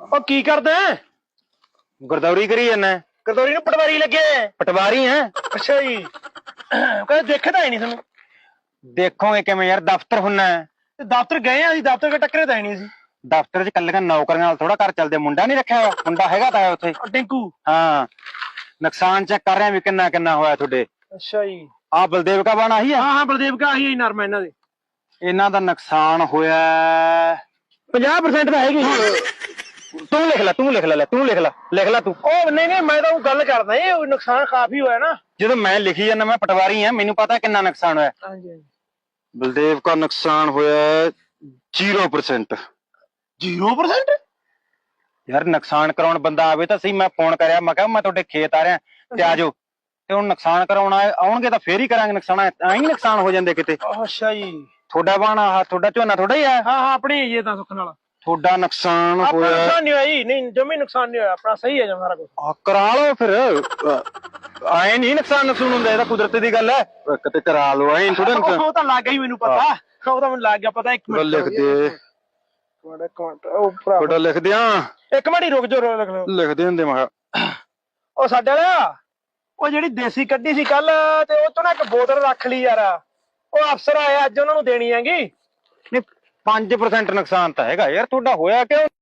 ਉਹ ਕੀ ਕਰਦਾ? ਹੈ? ਗੁਰਦੌਰੀ ਕਰੀ ਜਾਂਦਾ। ਗਰਦੌਰੀ ਨੂੰ ਪਟਵਾਰੀ ਲੱਗੇ ਪਟਵਾਰੀ ਹੈ ਅੱਛਾ ਜੀ। ਕਹਿੰਦੇ ਦੇਖਦਾ ਹੀ ਨਹੀਂ ਤੁਹਾਨੂੰ। ਦੇਖੋਗੇ ਕਿਵੇਂ ਯਾਰ ਦਫ਼ਤਰ ਹੁੰਨਾ ਹੈ। ਤੇ ਦਫ਼ਤਰ ਗਏ ਆ ਅਸੀਂ ਦਫ਼ਤਰ ਕੇ ਟੱਕਰੇ ਤਾਂ ਹੀ ਨਹੀਂ ਸੀ ਦਫ਼ਤਰ 'ਚ ਕੱਲੀਆਂ ਨੌਕਰੀਆਂ ਨਾਲ ਥੋੜਾ ਘਰ ਚੱਲਦੇ ਮੁੰਡਾ ਨਹੀਂ ਰੱਖਿਆ ਹੋਇਆ? ਮੁੰਡਾ ਹੈਗਾ ਤਾਂ ਹੈ ਉੱਥੇ। ਉਹ ਟਿੰਕੂ ਹਾਂ। ਨੁਕਸਾਨ ਚੈੱਕ ਕਰ ਰਹੇ ਵੀ ਕਿੰਨਾ ਕਿੰਨਾ ਹੋਇਆ ਤੁਹਾਡੇ। ਅੱਛਾ ਜੀ। ਆ ਬਲਦੇਵ ਕਾ ਬਾਣਾ ਹੀ ਆ? ਹਾਂ ਹਾਂ ਬਲਦੇਵ ਕਾ ਆਹੀ ਨਰਮ ਇਹਨਾਂ ਦੇ। ਇਹਨਾਂ ਦਾ ਨੁਕਸਾਨ ਹੋਇਆ। 50% ਤਾਂ ਹੈਗੀ ਤੂੰ ਲਿਖ ਲੈ ਤੂੰ ਲਿਖ ਲੈ ਲੈ, ਤੂੰ ਲਿਖ ਲੈ ਲਿਖ ਲੈ ਤੂੰ। ਉਹ ਨਹੀਂ ਨਹੀਂ ਮੈਂ ਤਾਂ ਉਹ ਗੱਲ ਕਰਦਾ ਇਹ ਉਹ ਨੁਕਸਾਨ ਕਾਫੀ ਹੋਇਆ ਨਾ। ਜਦੋਂ ਮੈਂ ਲਿਖੀ ਜਾਂਦਾ ਮੈਂ ਪਟਵਾਰੀ ਆ ਮੈਨੂੰ ਪਤਾ ਕਿੰਨਾ ਨੁਕਸਾਨ ਹੋਇਆ। ਹਾਂਜੀ ਹਾਂਜੀ। ਬਲਦੇਵ ਕਾ ਨੁਕਸਾਨ ਹੋਇਆ 0% 0% ਯਾਰ ਨੁਕਸਾਨ ਕਰਾਉਣ ਬੰਦਾ ਆਵੇ ਤਾਂ ਸਹੀ ਮੈਂ ਫੋਨ ਕਰਿਆ ਮੈਂ ਕਿਹਾ ਮੈਂ ਤੁਹਾਡੇ ਖੇਤ ਆ ਰਿਹਾ ਤੇ ਆ ਜਾਓ। ਤੇ ਹੁਣ ਨੁਕਸਾਨ ਕਰਾਉਣ ਆਏ- ਆਉਣਗੇ ਤਾਂ ਫੇਰ ਹੀ ਕਰਾਂਗੇ ਨੁਕਸਾਨ ਐਂ ਹੀ ਨੁਕਸਾਨ ਹੋ ਜਾਂਦੇ ਕਿਤੇ। ਅੱਛਾ ਜੀ। ਤੁਹਾਡਾ ਬਾਣਾ ਆਹ ਤੁਹਾਡਾ ਝੋਨਾ ਥੋੜਾ ਹੀ ਆ। ਹਾਂ ਹਾਂ ਆਪਣੀ ਇਹ ਤਾਂ ਸੁੱਖ ਨਾਲ। ਤੁਹਾਡਾ ਨੁਕਸਾਨ ਆਪਣਾ ਹੋਇਆ। ਨੁਕਸਾਨ ਨਹੀਂ ਹੋਇਆ ਜੀ ਨਹੀਂ ਜਮੀ ਨੁਕਸਾਨ ਨਹੀਂ ਹੋਇਆ ਆਪਣਾ ਸਹੀ ਹੈ ਜਮ ਸਾਰਾ ਕੁਝ ਆ, ਕਰਾ ਲਓ ਫਿਰ। ਆਏ ਨਹੀਂ ਨੁਕਸਾਨ ਨੁਕਸਾਨ ਹੁੰਦਾ ਇਹ ਤਾਂ ਕੁਦਰਤ ਦੀ ਗੱਲ ਹੈ। ਕਿਤੇ ਕਰਾ ਲਓ ਐਂ ਥੋੜਾ ਨੁਕਸਾਨ। ਉਹ ਤਾਂ ਲੱਗ ਹੀ ਮੈਨੂੰ ਪਤਾ। ਉਹ ਤਾਂ ਮੈਨੂੰ ਲੱਗ ਗਿਆ ਪਤਾ ਇੱਕ ਮਿੰਟ। ਲਿਖ ਦੇ। ਤੁਹਾਡਾ ਕਮੈਂਟ ਉਹ ਭਰਾ। ਥੋੜਾ ਲਿਖ ਦਿਆਂ। ਇੱਕ ਮਿੰਟ ਹੀ ਰੁਕ ਜਾਓ ਰੁਕ ਜਾਓ ਲਿਖਦੇ ਹੁੰਦੇ ਮੈਂ ਕਿਹਾ। ਉਹ ਸਾਡੇ ਵਾਲਾ ਉਹ ਜਿਹੜੀ ਦੇਸੀ ਕੱਢੀ ਸੀ ਕੱਲ ਤੇ ਉਹ ਤੋਂ ਨਾ ਇੱਕ ਬੋਤਲ ਰੱਖ ਲਈ ਯਾਰ। ਉਹ ਅਫਸਰ ਆਇਆ ਅੱਜ ਉਹਨਾਂ ਨੂੰ ਦੇਣੀ ਹੈਗੀ। 5% ਨੁਕਸਾਨ ਤਾਂ ਹੈਗਾ ਯਾਰ ਤੁਹਾਡਾ ਹੋਇਆ ਕਿਉਂ?